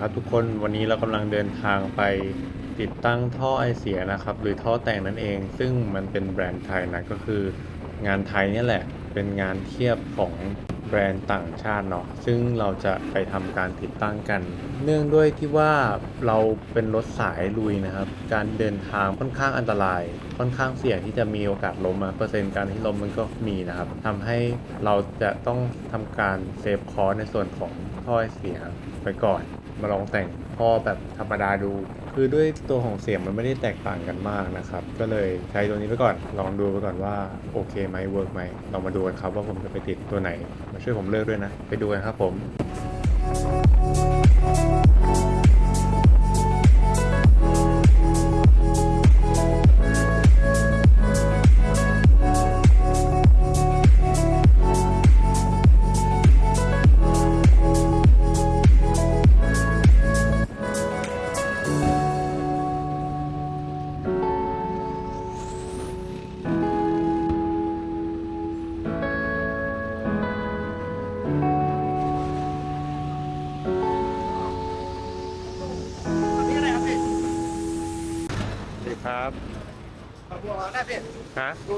ครับทุกคนวันนี้เรากำลังเดินทางไปติดตั้งท่อไอเสียนะครับ หรือท่อแต่งนั่นเอง ซึ่งมันเป็นแบรนด์ไทยนะก็คืองานไทยนี่แหละเป็นงานเทียบของแบรนด์ต่างชาติเนาะซึ่งเราจะไปทำการติดตั้งกัน เนื่องด้วยที่ว่าเราเป็นรถสายลุยนะครับ การเดินทางค่อนข้างอันตราย ค่อนข้างเสี่ยงที่จะมีโอกาสล้มอะเปอร์เซ็นต์การที่ล้มมันก็มีนะครับทำให้เราจะต้องทำการเซฟคอร์สในส่วนของท่อไอเสียไปก่อน มาลองแต่งพ่อแบบธรรมดาดู คือด้วยตัวของเสียงมันไม่ได้แตกต่างกันมากนะครับ ก็เลยใช้ตัวนี้ไปก่อน ลองดูไปก่อนว่าโอเคไหมเวิร์กไหมลองมาดูกันครับว่าผมจะไปติดตัวไหน มาช่วยผมเลือกด้วยนะ ไปดูกันครับผมนี่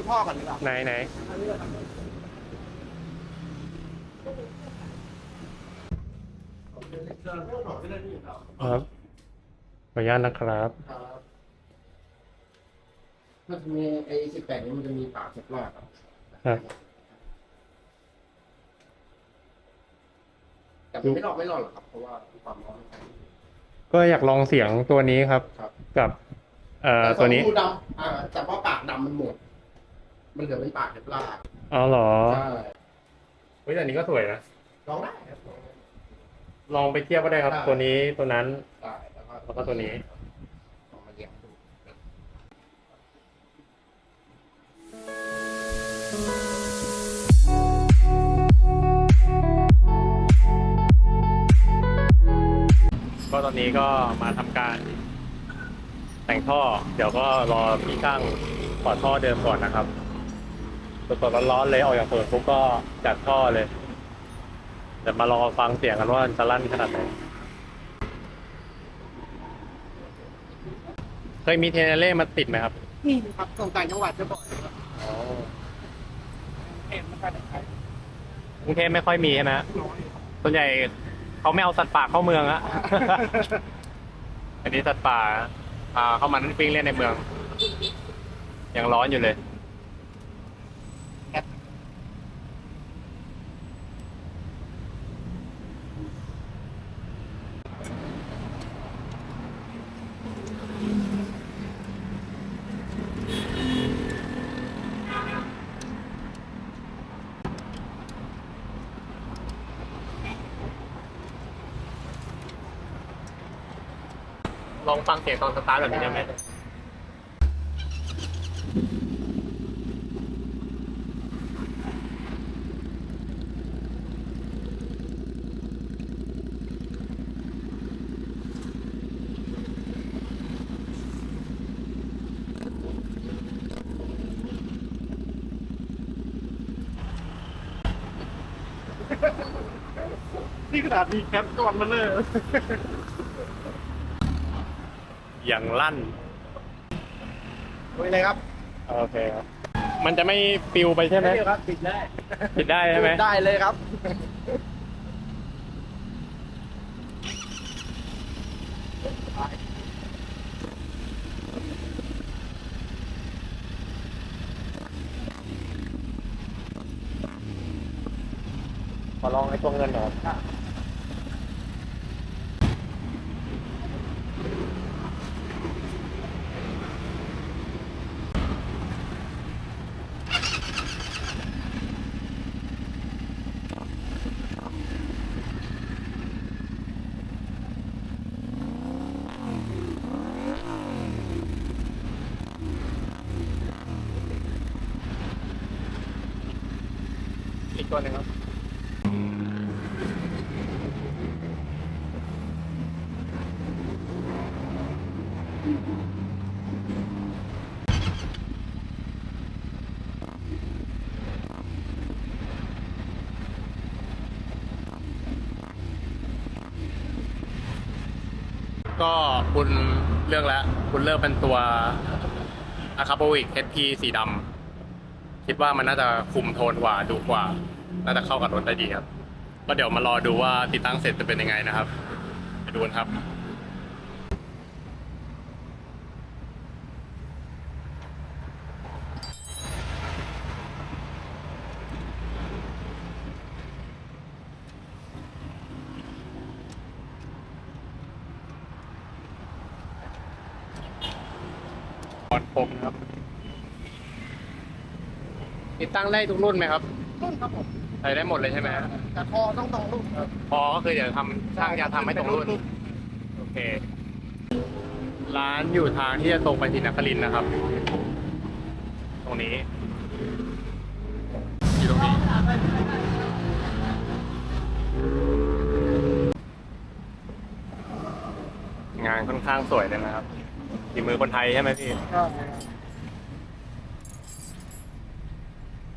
ท่อก่อนดีกว่าไหนไหนอันนี้เลยครับครับครับขออนุญาตนะครับมันจะมีไอ้สิบแปดนี้มันจะมีปากเจ็บรอดครับครับแต่มันไม่รอดไม่รอดหรอกครับเพราะว่าความร้อนมันแรงก็อยากลองเสียงตัวนี้ครับครับกับ เอ่อตัวนี้แสองรูดำอ่าแต่ว่าปากดำมันหมด มันเหลือเป็นปากเจ็บรอดอ๋อเหรอใช่เฮ้ยแต่อันนี้ก็สวยนะ ลองได้ครับ ลองไปเทียบก็ได้ครับ ได้ ตัวนี้ตัวนั้น ได้แล้วก็แล้วก็ตัวนี้ ลองมาเรียงดูก็ตอนนี้ก็มาทำการแต่งท่อ เดี๋ยวก็รอพี่ช่างถอดท่อเดิมก่อนนะครับ สดๆร้อนๆเลยออกจากเปิดปุ๊บก็จัดท่อเลยเดี๋ยวมารอฟังเสียงกันว่าจะลั่นขนาดไหนเคยมีเทเนเล่มาติดไหมครับนี่ครับส่งต่างจังหวัดจะบ่อยครับอ๋อเห็นมันก็ได้ใช้กรุงเทพไม่ค่อยมีใช่ไหมฮะน้อยครับส่วนใหญ่เขาไม่เอาสัตว์ป่าเข้าเมืองอะ อันนี้สัตว์ป่าพาเข้ามาวิ่งเล่นในเมือง ยังร้อนอยู่เลย องฟังเสียงตอนสตาร์ทแบบนี้ได้ไหมนี่ขนาดมีแคปก่อนมาเลย อย่างลั่นคุยเลยครับโอเคครับ มันจะไม่ปิวไปใช่ไหมเดี๋ยวครับปิดได้ปิดได้ใช่ไหมได้เลยครับ ขอลองไอ้ตัวเงินหน่อย ตัวหนึ่งครับเคุณเลือกแล้ว คุณเลือกเป็นตัว a c a p o v i c HP สีดำคิดว่ามันน่าจะคุมโทนกว่าดูกว่า น่าจะเข้ากับรถได้ดีครับ ก็เดี๋ยวมารอดูว่าติดตั้งเสร็จจะเป็นยังไงนะครับไปดูกันครับก่อนผมนะครับ ติดตั้งได้ทุกรุ่นไหมครับ รุ่นครับผม ใช้ได้หมดเลยใช่ไหมฮะแต่คอต้องตรงรุ่นครับพอก็คือเดี๋ยวทำช่างจะทำให้ตรงรุ่น โอเค ร้านอยู่ทางที่จะตรงไปที่นครินทร์นะครับ ตรงนี้อยู่ตรงนี้งานค่อนข้างสวยเลยนะครับฝีมือคนไทยใช่ไหมพี่ก็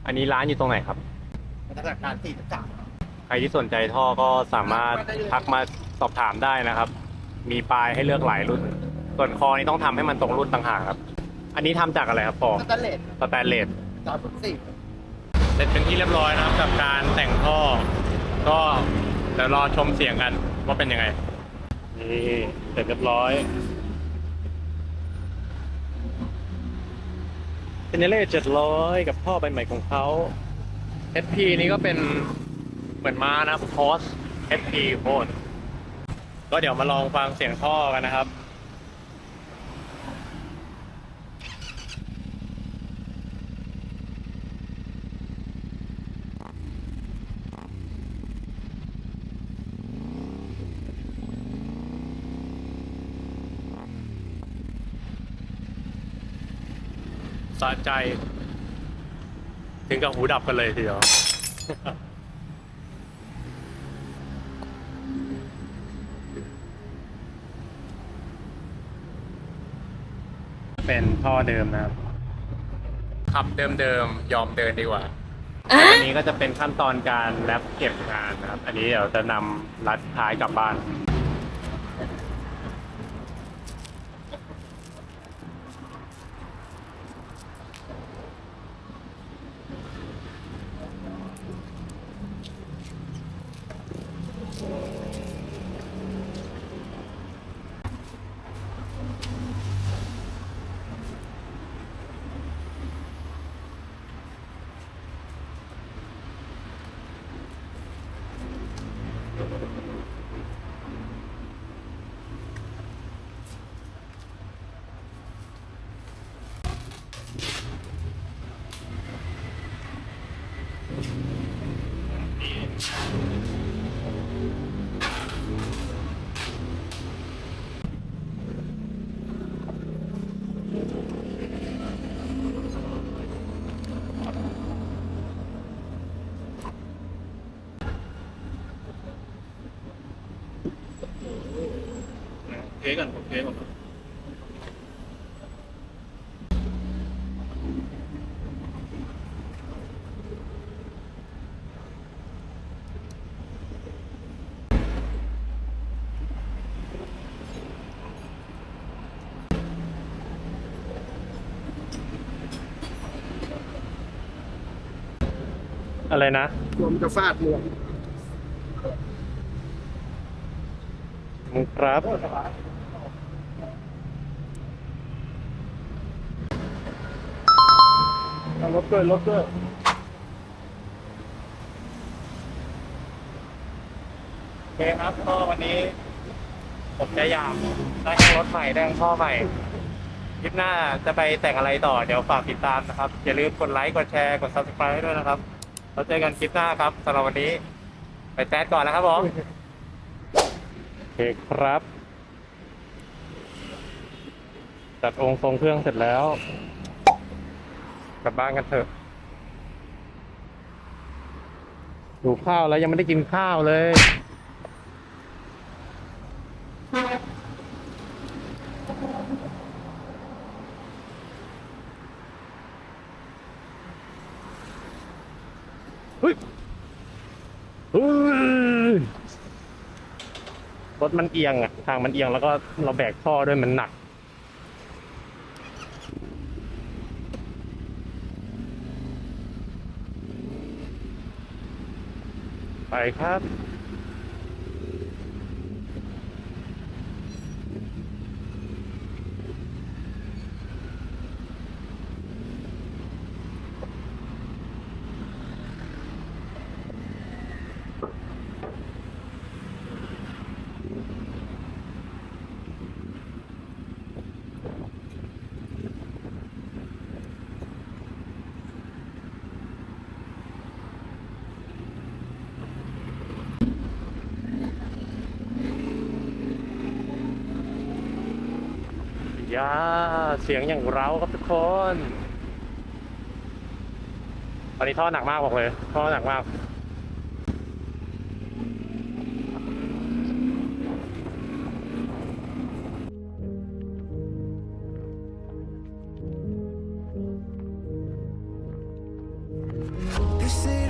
อันนี้ร้านอยู่ตรงไหนครับ มาตรการสี่จักรใครที่สนใจท่อก็สามารถทักมาสอบถามได้นะครับ มีปลายให้เลือกหลายรุ่น ส่วนคอนี้ต้องทำให้มันตรงรุ่นต่างหากครับ อันนี้ทำจากอะไรครับปอสแตนเลสสแตนเลส สามสี่เสร็จเป็นที่เรียบร้อยนะครับกับการแต่งท่อ ก็เดี๋ยวรอชมเสียงกันว่าเป็นยังไงนี่เสร็จเรียบร้อยเจเนเรตเจ็ดร้อยกับท่อใบใหม่ของเขา SP นี้ก็เป็นเหมือนม้านะพอส SP โคตรก็เดี๋ยวมาลองฟังเสียงท่อกันนะครับสะใจ ถึงกับหูดับกันเลยทีเดียว เป็นท่อเดิมนะครับ ขับเดิมๆ ยอมเดินดีกว่า อันนี้ก็จะเป็นขั้นตอนการแรปเก็บงานนะครับ อันนี้เดี๋ยวจะนำรัดท้ายกลับบ้าน เทก่อนผมเทก่อนอะไรนะรวมจะฟาดรวมครับ รถด้วยรถด้วยโอเคครับก็วันนี้ ผมจะอยากได้ทั้งรถใหม่ได้ทั้งท่อใหม่คลิปหน้าจะไปแต่งอะไรต่อเดี๋ยวฝากติดตามนะครับ อย่าลืมกดไลค์กดแชร์กด subscribe ให้ด้วยนะครับเราเจอกันคลิปหน้าครับสำหรับวันนี้ ไปแต๊ดก่อนนะครับผมโอเคครับ จัดองค์ทรงเครื่องเสร็จแล้ว กลับบ้านกันเถอะดูข้าวแล้วยังไม่ได้กินข้าวเลยเฮ้ยเฮ้ยรถมันเอียงอะทางมันเอียงแล้วก็เราแบกท่อด้วยมันหนัก ไปครับ ยาเสียงอย่างเราครับทุกคน ตอนนี้ท่อหนักมากบอกเลย ท่อหนักมาก They say